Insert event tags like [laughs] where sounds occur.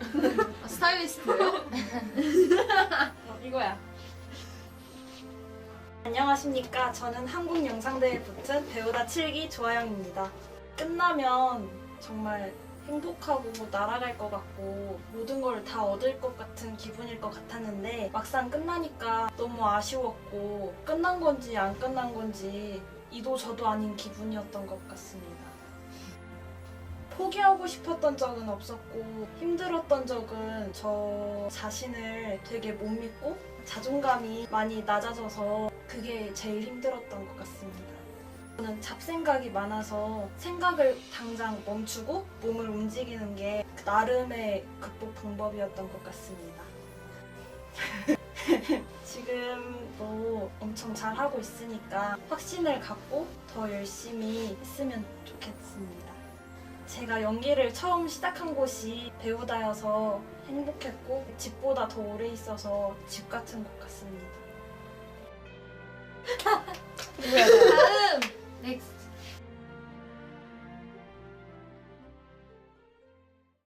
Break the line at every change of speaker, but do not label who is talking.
아, 스타일리스트예요?
어, 이거야. 안녕하십니까. 저는 한국영상대에 붙은 배우다 7기 조아영입니다. 끝나면 정말 행복하고 날아갈 것 같고 모든 걸 다 얻을 것 같은 기분일 것 같았는데 막상 끝나니까 너무 아쉬웠고 끝난 건지 안 끝난 건지 이도 저도 아닌 기분이었던 것 같습니다. 포기하고 싶었던 적은 없었고 힘들었던 적은 저 자신을 되게 못 믿고 자존감이 많이 낮아져서 그게 제일 힘들었던 것 같습니다. 저는 잡생각이 많아서 생각을 당장 멈추고 몸을 움직이는 게 나름의 극복 방법이었던 것 같습니다. [laughs] 지금도 엄청 잘하고 있으니까 확신을 갖고 더 열심히 했으면 좋겠습니다. 제가 연기를 처음 시작한 곳이 배우다여서 행복했고 집보다 더 오래 있어서 집 같은 곳 같습니다. [laughs]